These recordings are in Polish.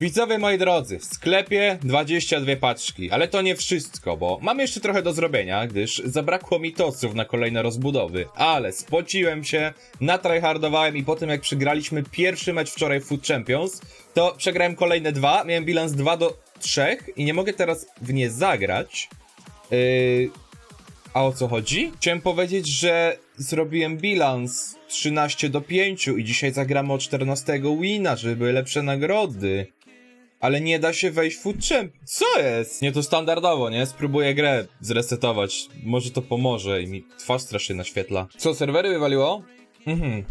Widzowie moi drodzy, w sklepie 22 paczki, ale to nie wszystko, bo mam jeszcze trochę do zrobienia, gdyż zabrakło mi toców na kolejne rozbudowy, ale spociłem się, natryhardowałem i po tym jak przegraliśmy pierwszy mecz wczoraj w Food Champions, to przegrałem kolejne dwa, miałem bilans 2 do 3 i nie mogę teraz w nie zagrać. Yy, a o co chodzi? Chciałem powiedzieć, że zrobiłem bilans 13 do 5 i dzisiaj zagramy o 14 wina, żeby były lepsze nagrody. Ale nie da się wejść w Food Champ. Co jest? Nie, to standardowo, nie? Spróbuję grę zresetować. Może to pomoże i mi twarz strasznie naświetla. Co, serwery wywaliło? Mhm.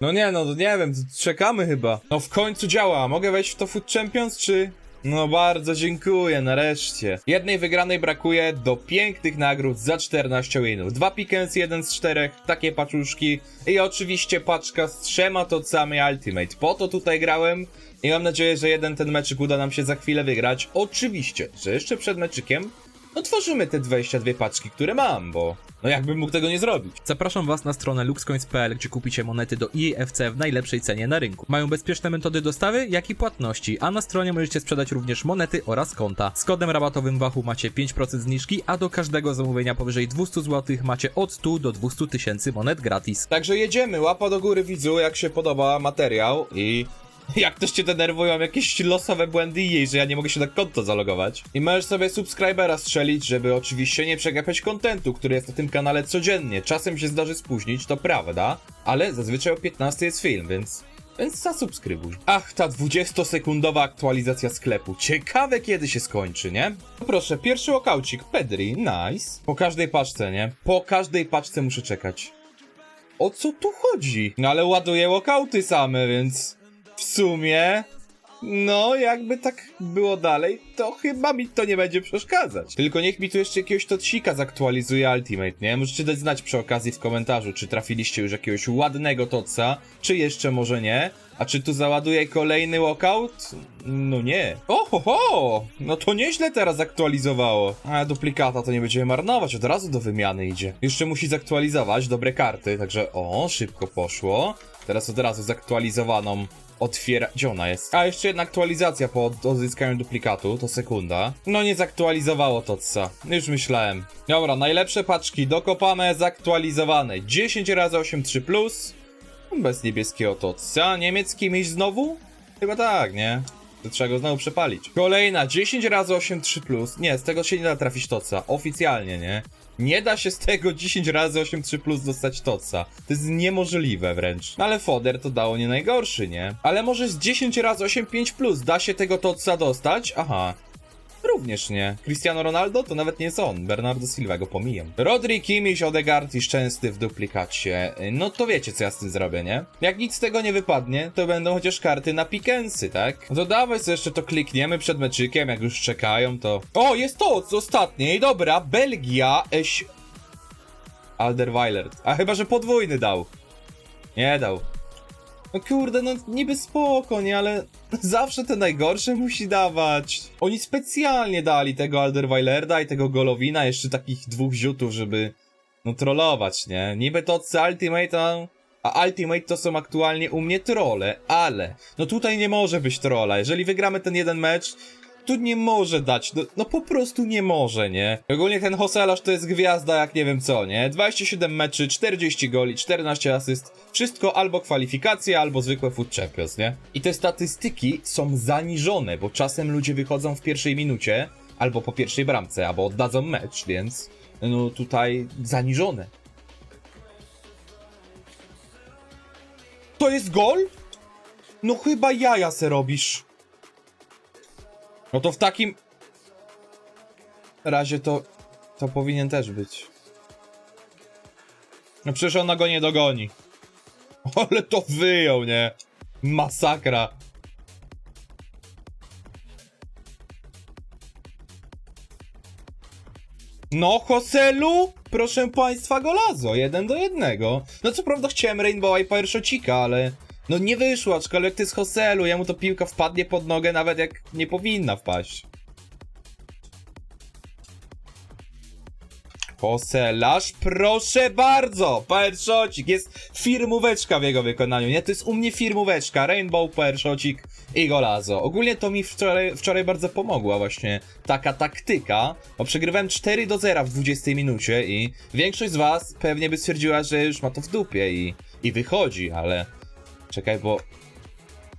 No nie, no nie wiem, czekamy chyba. No w końcu działa. Mogę wejść w to Food Champions, czy... No bardzo dziękuję, nareszcie. Jednej wygranej brakuje do pięknych nagród za 14 winów. Dwa pickens, jeden z czterech, takie paczuszki i oczywiście paczka z trzema tocami Ultimate. Po to tutaj grałem i mam nadzieję, że jeden ten meczyk uda nam się za chwilę wygrać. Oczywiście, że jeszcze przed meczykiem otworzymy te 22 paczki, które mam, bo no jakbym mógł tego nie zrobić. Zapraszam Was na stronę luxcoins.pl, gdzie kupicie monety do EAFC w najlepszej cenie na rynku. Mają bezpieczne metody dostawy, jak i płatności, a na stronie możecie sprzedać również monety oraz konta. Z kodem rabatowym Wachu macie 5% zniżki, a do każdego zamówienia powyżej 200 zł macie od 100 do 200 tysięcy monet gratis. Także jedziemy, łapa do góry widzu, jak się podoba materiał i jak też cię denerwują jakieś losowe błędy jej, że ja nie mogę się na konto zalogować. I możesz sobie subskrybera strzelić, żeby oczywiście nie przegapiać kontentu, który jest na tym kanale codziennie. Czasem się zdarzy spóźnić, to prawda, ale zazwyczaj o 15 jest film, więc... Więc zasubskrybuj. Ach, ta 20-sekundowa aktualizacja sklepu. Ciekawe kiedy się skończy, nie? No proszę, pierwszy łokaucik, Pedri, nice. Po każdej paczce, nie? Po każdej paczce muszę czekać. O co tu chodzi? No ale ładuję walkouty same, więc sumie, no jakby tak było dalej, to chyba mi to nie będzie przeszkadzać. Tylko niech mi tu jeszcze jakiegoś tocika zaktualizuje Ultimate, nie? Możecie dać znać przy okazji w komentarzu, czy trafiliście już jakiegoś ładnego toca, czy jeszcze może nie. A czy tu załaduję kolejny walkout? No nie. O ho, ho! No to nieźle teraz aktualizowało. A duplikata to nie będziemy marnować, od razu do wymiany idzie. Jeszcze musi zaktualizować dobre karty, także o, szybko poszło. Teraz od razu zaktualizowaną otwiera... Gdzie ona jest? A, jeszcze jedna aktualizacja po od- odzyskaniu duplikatu, to sekunda. No nie zaktualizowało to co. Już myślałem. Dobra, najlepsze paczki dokopane, zaktualizowane. 10 razy 8 3 plus. Bez niebieskiego toca. Niemiecki miś znowu? Chyba tak, nie? To trzeba go znowu przepalić. Kolejna 10 razy 8 3 plus. Nie, z tego się nie da trafić toca. Oficjalnie, nie? Nie da się z tego 10 razy 8 3 plus dostać toca. To jest niemożliwe wręcz. No ale foder to dało nie najgorszy, nie? Ale może z 10 razy 8 5 plus da się tego toca dostać? Aha. Również nie. Cristiano Ronaldo to nawet nie jest on. Bernardo Silva go pomijam. Rodri, Kimmich, Odegaard i Szczęsny w duplikacie. No to wiecie co ja z tym zrobię, nie? Jak nic z tego nie wypadnie, to będą chociaż karty na pikensy, tak? No to dawaj sobie jeszcze to klikniemy przed meczykiem, jak już czekają to... O, jest to z ostatniej, dobra. Belgia, eś... Alderweiler. A chyba, że podwójny dał. Nie dał. No kurde, no niby spoko, nie, ale zawsze te najgorsze musi dawać. Oni specjalnie dali tego Alderweilerda i tego Golowina, jeszcze takich dwóch ziutów, żeby no trollować, nie? Niby to z Ultimate, a, Ultimate to są aktualnie u mnie trolle, ale no tutaj nie może być trolla. Jeżeli wygramy ten jeden mecz, tu nie może dać, no, no po prostu nie może, nie? Ogólnie ten Hoselarz to jest gwiazda jak nie wiem co, nie? 27 meczy, 40 goli, 14 asyst, wszystko albo kwalifikacje, albo zwykłe Food Champions, nie? I te statystyki są zaniżone, bo czasem ludzie wychodzą w pierwszej minucie, albo po pierwszej bramce, albo oddadzą mecz, więc no tutaj zaniżone. To jest gol? No chyba jaja se robisz. No to w takim razie to to powinien też być. No przecież ona go nie dogoni. Ale to wyjął, nie? Masakra. No, Hoselu, proszę państwa, golazo, jeden do jednego. No co prawda chciałem Rainbow i Shocika, ale no nie wyszło, aczkolwiek to jest Hoselu, jemu to piłka wpadnie pod nogę nawet jak nie powinna wpaść. Poselarz, proszę bardzo! Powershocik, jest firmóweczka w jego wykonaniu, nie? To jest u mnie firmóweczka, Rainbow Powershocik i Golazo. Ogólnie to mi wczoraj, wczoraj bardzo pomogła właśnie taka taktyka, bo przegrywałem 4 do 0 w 20 minucie i większość z was pewnie by stwierdziła, że już ma to w dupie i, i wychodzi, ale... Czekaj, bo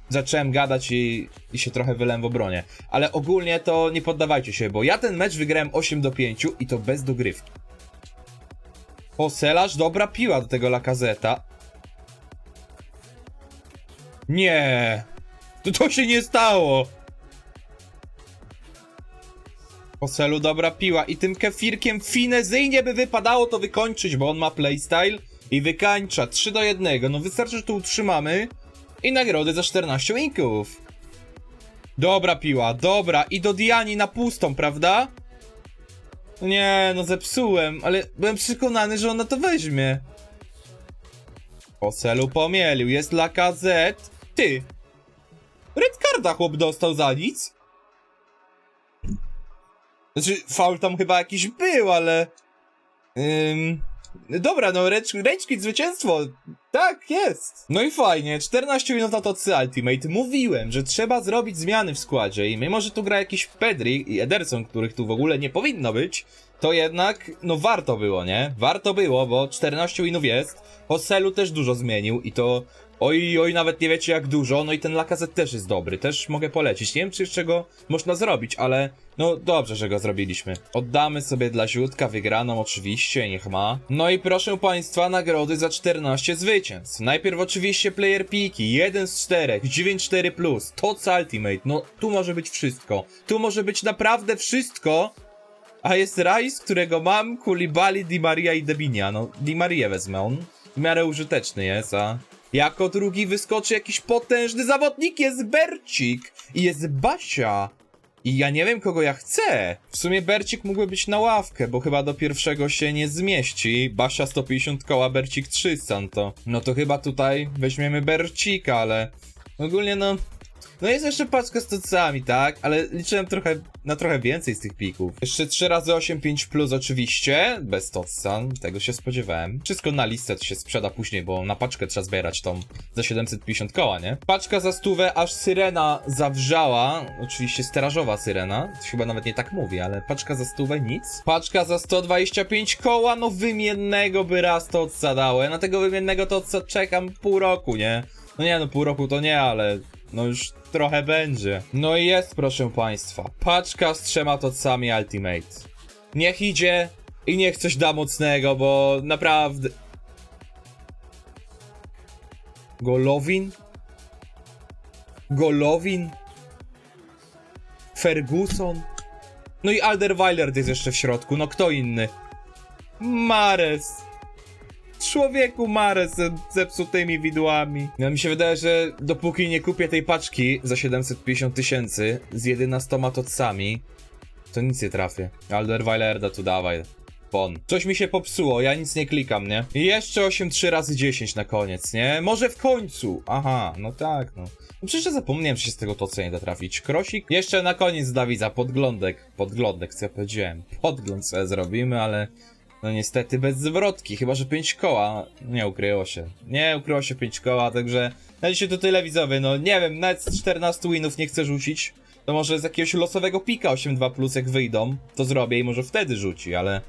zacząłem gadać i, i się trochę wylem w obronie. Ale ogólnie to nie poddawajcie się, bo ja ten mecz wygrałem 8 do 5 i to bez dogrywki. Poselarz, dobra piła do tego Lakazeta. Nie, to, to się nie stało. Poselu dobra piła i tym kefirkiem finezyjnie by wypadało to wykończyć, bo on ma playstyle i wykańcza 3 do 1. No wystarczy, że to utrzymamy i nagrody za 14 winków. Dobra piła, dobra. I do Diani na pustą, prawda? Nie, no zepsułem, ale byłem przekonany, że ona to weźmie. Po celu pomielił, jest Lakazet. Ty! Red carda chłop dostał za nic? Znaczy, faul tam chyba jakiś był, ale... Ym... Dobra, no Rage Quit zwycięstwo! Tak, jest! No i fajnie, 14 minut na tocy Ultimate. Mówiłem, że trzeba zrobić zmiany w składzie i mimo, że tu gra jakiś Pedri i Ederson, których tu w ogóle nie powinno być, to jednak, no warto było, nie? Warto było, bo 14 winów jest. Hoselu też dużo zmienił i to... Oj, oj, nawet nie wiecie jak dużo, no i ten Lakazet też jest dobry, też mogę polecić. Nie wiem, czy jeszcze go można zrobić, ale no dobrze, że go zrobiliśmy. Oddamy sobie dla Ziutka wygraną oczywiście, niech ma. No i proszę państwa, nagrody za 14 zwycięstw. Najpierw oczywiście player piki, 1 z 4, 9-4+, plus, TOTS Ultimate, no tu może być wszystko. Tu może być naprawdę wszystko, a jest Rice, którego mam, Kulibali, Di Maria i Debinia. No, Di Marię wezmę, on w miarę użyteczny jest, a jako drugi wyskoczy jakiś potężny zawodnik, jest Bercik i jest Basia. I ja nie wiem, kogo ja chcę. W sumie Bercik mógłby być na ławkę, bo chyba do pierwszego się nie zmieści. Basia 150 koła, Bercik 300, no to... No to chyba tutaj weźmiemy Bercika, ale... Ogólnie no... No jest jeszcze paczka z tocami, tak? Ale liczyłem trochę, na trochę więcej z tych pików. Jeszcze 3 razy 8, 5 plus oczywiście, bez toca, tego się spodziewałem. Wszystko na listę to się sprzeda później, bo na paczkę trzeba zbierać tą za 750 koła, nie? Paczka za stówę, aż syrena zawrzała, oczywiście sterażowa syrena, to chyba nawet nie tak mówi, ale paczka za stówę nic. Paczka za 125 koła, no wymiennego by raz to odsadało. Na tego wymiennego to czekam pół roku, nie? No nie, no pół roku to nie, ale no już trochę będzie. No i jest, proszę państwa. Paczka z trzema tocami Ultimate. Niech idzie i niech coś da mocnego, bo naprawdę... Golowin? Golowin? Ferguson? No i Alderweireld jest jeszcze w środku, no kto inny? Mares! Człowieku Mares ze zepsutymi widłami. No mi się wydaje, że dopóki nie kupię tej paczki za 750 tysięcy z 11 tocami, to nic nie trafię. Alderweilerda tu dawaj. Bon. Coś mi się popsuło, ja nic nie klikam, nie? I jeszcze 8 3 razy 10 na koniec, nie? Może w końcu. Aha, no tak, no. No przecież zapomniałem, że się z tego to co nie da trafić. Krosik? Jeszcze na koniec Dawida, podglądek. Podglądek, co ja powiedziałem. Podgląd sobie zrobimy, ale... No niestety bez zwrotki, chyba że 5 koła. Nie ukryło się. Nie ukryło się 5 koła, także na dzisiaj to tyle widzowie. No nie wiem, nawet z 14 winów nie chcę rzucić. To może z jakiegoś losowego pika 8-2 plus jak wyjdą, to zrobię i może wtedy rzuci, ale...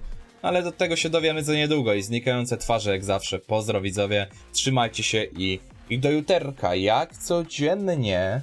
Ale do tego się dowiemy za niedługo i znikające twarze jak zawsze. Pozdro widzowie, trzymajcie się i... I do juterka, jak codziennie